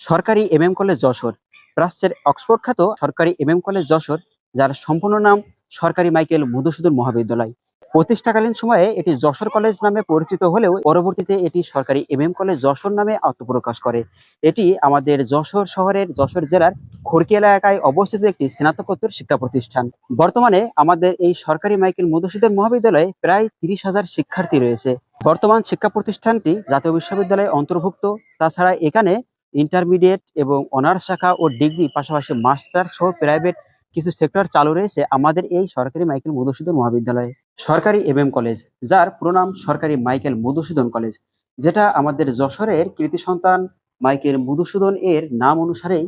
সরকারি MM college Jessore. প্রাচ্যের Oxford খ্যাত সরকারি এমএম কলেজ যশোর, যার সম্পূর্ণ নাম সরকারি মাইকেল মধুসূদন মহাবিদ্যালয়। প্রতিষ্ঠাকালীন সময়ে এটি যশোর কলেজ নামে পরিচিত হলেও পরবর্তীতে এটি সরকারি এমএম কলেজ যশোর নামে আত্মপ্রকাশ করে। এটি আমাদের যশোর শহরের যশোর জেলার খড়কি এলাকায় অবস্থিত একটি স্নাতকোত্তর শিক্ষা প্রতিষ্ঠান। বর্তমানে আমাদের এই সরকারি মাইকেল মধুসূদন মহাবিদ্যালয়ে প্রায় তিরিশ হাজার শিক্ষার্থী রয়েছে। বর্তমান শিক্ষা প্রতিষ্ঠানটি জাতীয় বিশ্ববিদ্যালয়ে অন্তর্ভুক্ত। তাছাড়া এখানে ইন্টারমিডিয়েট এবং অনার্স শাখা ও ডিগ্রি পাশাপাশি মাস্টার সহ প্রাইভেট কিছু সেক্টর চালু রয়েছে আমাদের এই সরকারি মাইকেল মধুসূদন মহাবিদ্যালয়ে। সরকারি এমএম কলেজ যার প্রণাম সরকারি মাইকেল মধুসূদন কলেজ যেটা আমাদের যশোরের কৃতি সন্তান মাইকেল মধুসূদন এর নাম অনুসারেই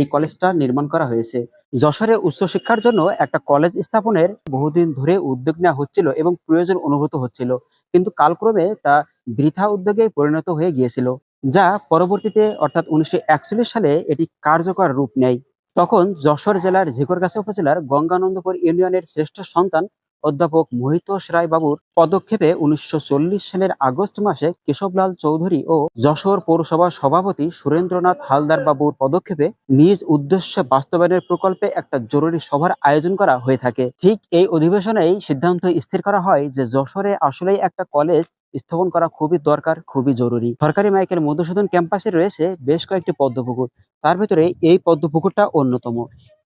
এই কলেজটা নির্মাণ করা হয়েছে। যশোরে উচ্চশিক্ষার জন্য একটা কলেজ স্থাপনের বহুদিন ধরে উদ্যোগ নেওয়া হচ্ছিল এবং প্রয়োজন অনুভূত হচ্ছিল, কিন্তু কালক্রমে তা বৃথা উদ্যোগে পরিণত হয়ে গিয়েছিল। যা পরবর্তীতে, অর্থাৎ উনিশশো একচল্লিশ সালে এটি কার্যকর রূপ নেয়। তখন যশোর জেলার ঝিকরগাছা উপজেলার গঙ্গানন্দপুর ইউনিয়নের শ্রেষ্ঠ সন্তান অধ্যাপক মোহিতোষ রায় বাবুর পদক্ষেপে উনিশশো চল্লিশ সালের আগস্ট মাসে কেশবলাল চৌধুরী ও যশোর পৌরসভার সভাপতি সুরেন্দ্রনাথ হালদার বাবুর পদক্ষেপে নিজ উদ্দেশ্য বাস্তবায়নের প্রকল্পে একটা জরুরি সভার আয়োজন করা হয়ে থাকে। ঠিক এই অধিবেশনেই সিদ্ধান্ত স্থির করা হয় যে যশোরে আসলেই একটা কলেজ স্থাপন করা খুবই দরকার, খুবই জরুরি। সরকারি মাইকেল মধুসূদন ক্যাম্পাসে রয়েছে বেশ কয়েকটি পদ্মপুকুর। তার ভিতরে এই পদ্মপুকুরটা অন্যতম।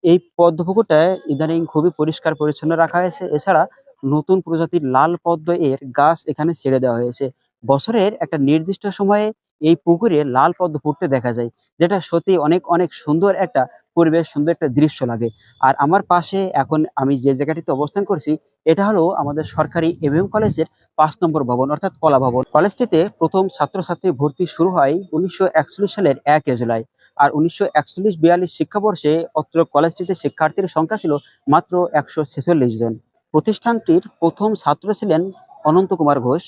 এই পদ্ম পদ্মপুকুরটা ইদানিং খুবই পরিষ্কার পরিচ্ছন্ন রাখা হয়েছে। এছাড়া নতুন প্রজাতির লাল পদ্ম এর গাছ এখানে ছেড়ে দেওয়া হয়েছে। বছরের একটা নির্দিষ্ট সময়ে এই পুকুরে লাল পদ্ম ফুটতে দেখা যায়, যেটা সত্যি অনেক অনেক সুন্দর একটা পরিবেশ, সুন্দর একটা দৃশ্য লাগে। আর আমার পাশে এখন আমি যে জায়গাটিতে অবস্থান করছি, এটা হলো আমাদের সরকারি এমএম কলেজের পাঁচ নম্বর ভবন, অর্থাৎ কলা ভবন। কলেজটিতে প্রথম ছাত্রছাত্রী ভর্তি শুরু হয় উনিশশো একচল্লিশ সালের এক জুলাই। আর উনিশশো একচল্লিশ বিয়াল্লিশ শিক্ষাবর্ষে অত্র কলেজটিতে শিক্ষার্থীর সংখ্যা ছিল মাত্র একশো ছেচল্লিশ জন। প্রতিষ্ঠানটির প্রথম ছাত্র ছিলেন অনন্ত কুমার ঘোষ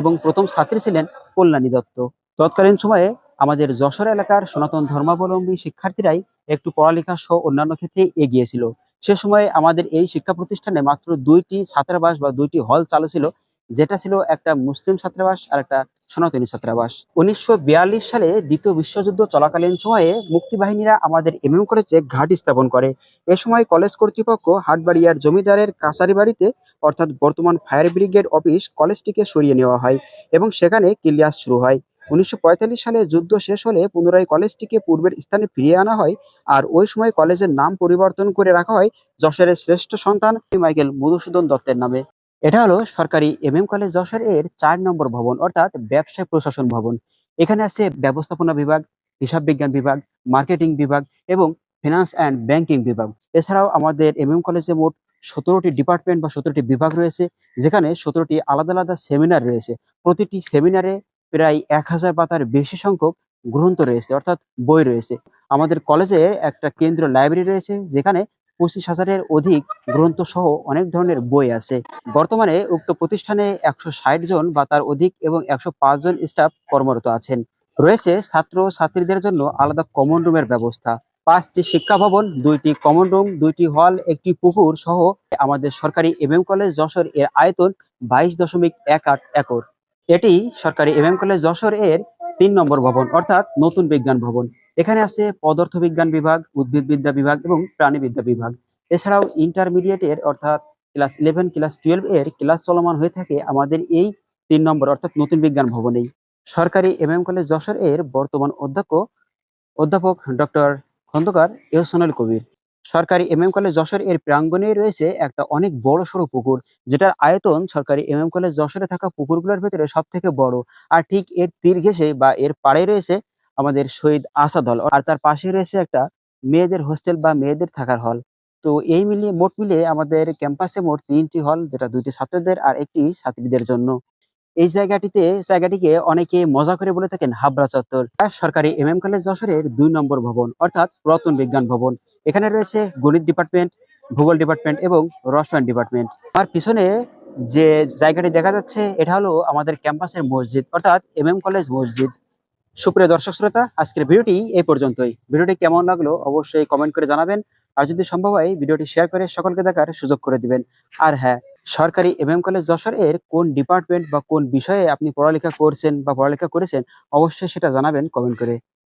এবং প্রথম ছাত্রী ছিলেন কল্যাণী দত্ত। তৎকালীন সময়ে আমাদের যশোর এলাকার সনাতন ধর্মাবলম্বী শিক্ষার্থীরাই একটু পড়ালেখা সহ অন্যান্য ক্ষেত্রে এগিয়েছিল সে সময়ে আমাদের এই শিক্ষা প্রতিষ্ঠানে মাত্র দুইটি ছাত্রাবাস বা দুইটি হল চালু ছিল। যেটা ছিল একটা মুসলিম ছাত্রাবাস আর একটা সনাতনী ছাত্রাবাস। উনিশশো বিয়াল্লিশ সালে দ্বিতীয় বিশ্বযুদ্ধ চলাকালীন সময়ে মুক্তিবাহিনীরা আমাদের এমএম কলেজে ঘাট স্থাপন করে। এ সময় কলেজ কর্তৃপক্ষ হাটবাড়িয়ার জমিদারের কাছারি বাড়িতে, অর্থাৎ বর্তমান ফায়ার ব্রিগেড অফিস, কলেজটিকে সরিয়ে নেওয়া হয় এবং সেখানে কিলিয়াস শুরু হয়। উনিশশো পঁয়তাল্লিশ সালে যুদ্ধ শেষ হলে পুনরায় কলেজটিকে পূর্বের স্থানে ফিরিয়ে আনা হয় আর ওই সময় কলেজের নাম পরিবর্তন করে রাখা হয় যশোরের শ্রেষ্ঠ সন্তান মাইকেল মধুসূদন দত্তের নামে। এটা হলো সরকারি এমএম কলেজ যশোর এর চার নম্বর ভবন, অর্থাৎ ব্যবসায় প্রশাসন ভবন। এখানে আছে ব্যবস্থাপনা বিভাগ, হিসাব বিজ্ঞান বিভাগ মার্কেটিং বিভাগ এবং ফিনান্স অ্যান্ড ব্যাংকিং বিভাগ। এছাড়াও আমাদের এমএম কলেজে মোট সতেরোটি ডিপার্টমেন্ট বা সতেরোটি বিভাগ রয়েছে, যেখানে সতেরোটি আলাদা আলাদা সেমিনার রয়েছে। প্রতিটি সেমিনারে প্রায় এক হাজার পাতার বেশি সংখ্যক গ্রন্থ রয়েছে, অর্থাৎ বই রয়েছে। আমাদের কলেজে একটা কেন্দ্রীয় লাইব্রেরি রয়েছে, যেখানে পঁচিশ হাজারের অধিক গ্রন্থ সহ অনেক ধরনের বই আছে। বর্তমানে উক্ত প্রতিষ্ঠানে একশো ষাট জন বা তার অধিক এবং একশো পাঁচ জন স্টাফ কর্মরত আছেন। রয়েছে ছাত্র ছাত্রীদের জন্য আলাদা কমন রুমের ব্যবস্থা। পাঁচটি শিক্ষা ভবন, দুইটি কমন রুম দুইটি হল একটি পুকুর সহ আমাদের সরকারি এমএম কলেজ যশোর এর আয়তন বাইশ দশমিক এক আট একর। এটি সরকারি এমএম কলেজ যশোর এর তিন নম্বর ভবন, অর্থাৎ নতুন বিজ্ঞান ভবন। এখানে আছে পদার্থ বিজ্ঞান বিভাগ, উদ্ভিদবিদ্যা বিভাগ এবং প্রাণীবিদ্যা বিভাগ। এছাড়াও ইন্টারমিডিয়েটের অর্থাৎ ক্লাস ইলেভেন ক্লাস টুয়েলভ এর ক্লাস চলমান হয়ে থাকে আমাদের এই তিন নম্বর অর্থাৎ নতুন বিজ্ঞান ভবনেই। সরকারি এমএম কলেজ যশোর এর বর্তমান অধ্যক্ষ, অধ্যাপক ডক্টর খন্দকার এহসানুল কবির। সরকারি এমএম কলেজ যশোর এর প্রাঙ্গণে রয়েছে একটা অনেক বড় সড়ো পুকুর, যেটার আয়তন সরকারি এমএম কলেজ যশোরে থাকা পুকুরগুলোর ভেতরে সব থেকে বড়। আর ঠিক এর তীর ঘেঁষে বা এর পাড়ে রয়েছে আমাদের শহীদ আসাদ হল। আর তার পাশে রয়েছে একটা মেয়েদের হোস্টেল বা মেয়েদের থাকার হল। তো এই মিলিয়ে মোট মিলিয়ে আমাদের ক্যাম্পাসে মোট তিনটি হল, যেটা দুইটি ছাত্রদের আর একটি ছাত্রীদের জন্য। এই জায়গাটিতে, জায়গাটিকে অনেকে মজা করে বলে থাকেন হাবড়া চত্বর। সরকারি এম এম কলেজ যশোরের দুই নম্বর ভবন, অর্থাৎ পুরাতন বিজ্ঞান ভবন। এখানে রয়েছে গণিত ডিপার্টমেন্ট ভূগোল ডিপার্টমেন্ট এবং রসায়ন ডিপার্টমেন্ট আর পিছনে যে জায়গাটি দেখা যাচ্ছে, এটা হলো আমাদের ক্যাম্পাসের মসজিদ, অর্থাৎ এম এম কলেজ মসজিদ। সুপ্রিয় দর্শক শ্রোতা, আজকের ভিডিওটি এই পর্যন্তই। ভিডিওটি কেমন লাগল অবশ্যই কমেন্ট করে জানাবেন। আর যদি সম্ভব হয়, ভিডিওটি শেয়ার করে সকলকে দেখার সুযোগ করে দিবেন। আর হ্যাঁ সরকারি এম এম কলেজ যশোর এর কোন ডিপার্টমেন্ট বা কোন বিষয়ে আপনি পড়ালেখা করছেন বা পড়ালেখা করেছেন, অবশ্যই সেটা জানাবেন কমেন্ট করে।